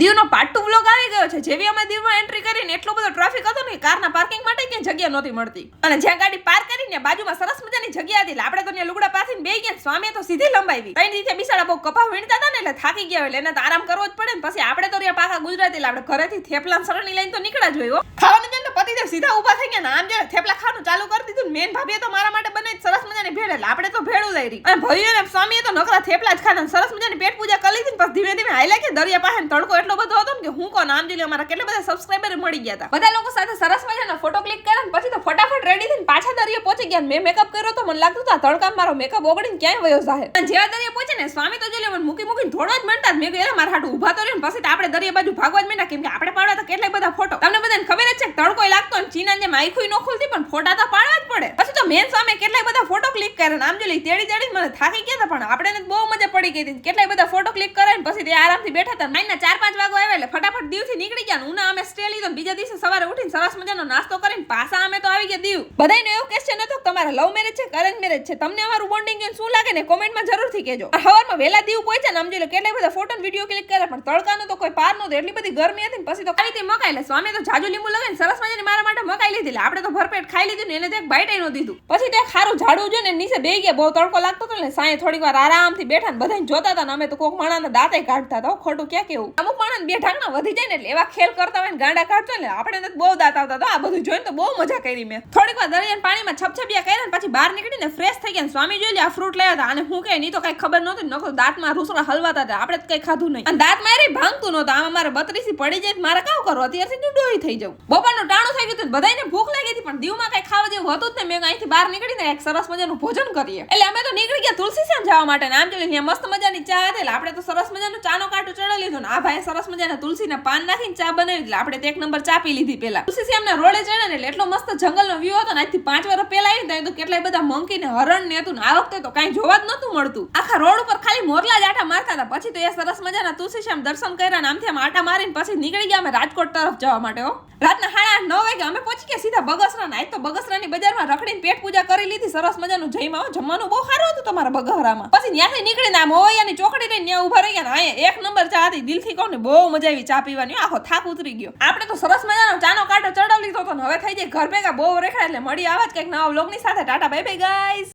દીવનો part two vlog આવી ગયો છે. જેવી અમે દીવમાં એન્ટ્રી કરીને એટલો બધો ટ્રાફિક હતો ને કારના પાર્કિંગ માટે ક્યાંય જગ્યા નહોતી મળતી. અને જ્યાં ગાડી પાર્ક કરીને બાજુમાં સરસ મજાની જગ્યા હતી. આપણે તો ત્યાં લુગડા પાથીને બે ગયા સ્વામીએ તો સીધી લંબાવી. કઈ રીતે બિસાડા બહુ કપા વીણતા હતા ને, એટલે થાકી ગયા એટલે એને તો આરામ કરવો જ પડે ને. પછી આપણે તો ત્યાં પાકા ગુજરાતી, એટલે આપણે ઘરેથી થેપલા સરળની લઈને તો નીકળ્યા જોયો. ખાવાનું જેમ તો પતિદેવ સીધા ઊભા થઈ ગયા ને, આમ જે થેપલા ખાવાનું ચાલુ કરી દીધું મેન ભાભીએ તો મારા માટે બનાવી ભેળ એટલે આપણે તો ભેળું લઈ રહી. અને ભાઈઓ ને સ્વામીએ તો નકરા થેપલા જ ખાધા સરસ મજાની પેટ પૂજા કરી લીધી પછી ધીમે ધીમે હાલ્યા કે દરિયા પાસે તડકો એટલો બધો હતો ને કે હું કોણ? આમ જોઈ અમારા કેટલા બધા સબસ્ક્રાઇબર મળી ગયા હતા. બધા લોકો સાથે સરસ મજાના ફોટો ક્લિક કર્યા ને પછી તો ફટાફટ રેડી થઈને પાછા દરિયા પહોંચી ગયા મેં મેકઅપ કર્યો તો મને લાગતું હતું તડકામાં મારો મેકઅપ ઓગળીને ક્યાંય વયો જાહે. અને જેવા દરિયા પહોંચે ને સ્વામી તો જોઈ મને મૂકી મૂકીને થોડો જ મંડતા મેં કહ્યું મારા હાટું ઊભા તો રહ્યો ને પછી તો આપણે દરિયા બાજુ ભાગવા જ માંડ્યા. કેમ કે આપણે પાડવા તો કેટલાય બધા ફોટો તમને બધાને ખબર જ છે કે તડકો લાગતો ને ચીના જેમ આખું ન ખુલતી, પણ ફોટા તો પાડવા જ પડે. પછી તો મેન સામે કેટલાય બધા ફોટો ક્લિક કરે ને. આમ જો તેડી તેડી મને થાકી ગયા હતા, પણ આપણે બહુ મજા પડી ગઈ હતી. કેટલાય બધા ફોટો ક્લિક કરે ને, પછી તે આરામથી બેઠા હતા. નાઈના ચાર પાંચ વાગો આવ્યા એટલે ફટાફટ દીવથી નીકળી ગયા ઉના અમે સ્ટે લીધો બીજા દિવસે સવારે ઉઠીને સરસ મજાનો નાસ્તો કરીને પાછા અમે તો આવી ગયા દીવ. બધાને એવું ક્વેશ્ચન હતો તમારે લવ મેરેજ છે અરેન્જ મેરેજ છે? તમને અમારું બોન્ડિંગ શું લાગે ને? કોમેન્ટમાં જરૂરથી કહેજો. હવારમાં વહેલા દીવ પહોંચ્યા ને, આમ જો કેટલાય બધા ફોટો વીડિયો ક્લિક કર્યા, પણ તડકાનો કોઈ પાર નહોતું, એટલી બધી ગરમી હતી પછી તો કઈ મકાઈ લે. સ્વામી તો જાજુ લીંબુ લગાવીને સરસ મજાની મારા માટે મકાઈ લીધી. આપણે તો ભરપેટ ખાઈ લીધું ને એને તો એક બાઈટ નો દીધું. પછી તે ખારું ઝાડું જોઈને નીચે બે ગયા, બહુ તડકો લાગતો હતો ને સાંજે થોડીક વાર આરામથી બેઠા ને બધાને જોતા હતા ને અમે તો કોક માણાના દાંતે કાઢતા હતા. ખોટું ક્યાં કેવું? અમુક માણસ બે ઢાંકણા વધી જાય ને એટલે એવા ખેલ કરતા હોય ને, ગાંડા કાઢતો ને, આપણે બહુ દાંત આવતા હતા. આ બધું જોઈને તો બહુ મજા કરી મેં. થોડીક વાર દરિયાન પાણીમાં છપછપિયા કર્યા ને, પછી બહાર નીકળીને ફ્રેશ થઈ ગયા સ્વામી જોઈ લે આ ફ્રૂટ લાવ્યા હતા. અને હું કઈ નહીં તો કઈ ખબર નહોતી નખો દાંતમાં રૂસડા હલવાતા હતા. આપણે કઈ ખાધું નહીં. અને દાંત એ ભાંગતું નહોતું આમાં મારે બત્રીસી પડી જાય મારે કાવ કરો અત્યારથી ડોહી થઈ જવું બપોરનું ટાણું થઈ ગયું હતું બધાને ભૂખ લાગી પણ દીવમાં કઈ ખાવા જેવું હતું જ ને મેં અહીંથી બહાર નીકળીને એક સરસ મજાનું ભોજન કરીએ. એટલે અમે તો નીકળી ગયા તુલસી શ્યામ જવા માટે આમ જોઈ ત્યાં મસ્ત મજાની ચા હતી. એટલે આપણે તો સરસ મજાનું ચાનો કાંટો ચડાવી લીધો ને આ ભાઈ સરસ મજાના તુલસીના પાન નાખીને ચા બનાવી એટલે આપણે એક નંબર ચા પી લીધી પેલા તુલસી શ્યામના રોડે ચડ્યા ને એટલે એટલો મસ્ત જંગલનો વ્યૂ હતો ને આજથી પાંચ વર્ષ પહેલા આવી ત્યાં તો કેટલાય બધા મંકી ને હરણ ને હતું ને આ વખતે તો કાંઈ જોવા જ નહોતું મળતું. આખા રોડ ઉપર ખાલી મોરલા જ આટા મારતા હતા. પછી તો એ સરસ મજાના તુલસી શ્યામ દર્શન કર્યા ને આમથી આમ આટા મારીને પછી નીકળી ગયા અમે રાજકોટ તરફ જવા માટે રાતના સાડા નવ વાગે અમે સીધા બગસરા આજ તો બગસરાની બજારમાં રખડીને પેટ પૂજા કરી લીધી, સરસ મજાનું જઈમાં જમવાનું બહુ સારું હતું તમારા બગહરામાં પછી ત્યાંથી નીકળીને આમ ઓયાની ચોકડી રહીને ત્યાં ઊભા રહી ગયા ને એક નંબર ચા હતી. દિલથી કહું ને, બહુ મજા આવી ચા પીવાની. આખો થાક ઉતરી ગયો. આપણે તો સરસ મજાનો ચાનો કાંટો ચડાવી લીધો હતો હવે થઈ જાય ઘર ભેગા, બહુ રેખડા એટલે મળી આવા જ કંઈક નવા વ્લોગની સાથે. Tata bye bye guys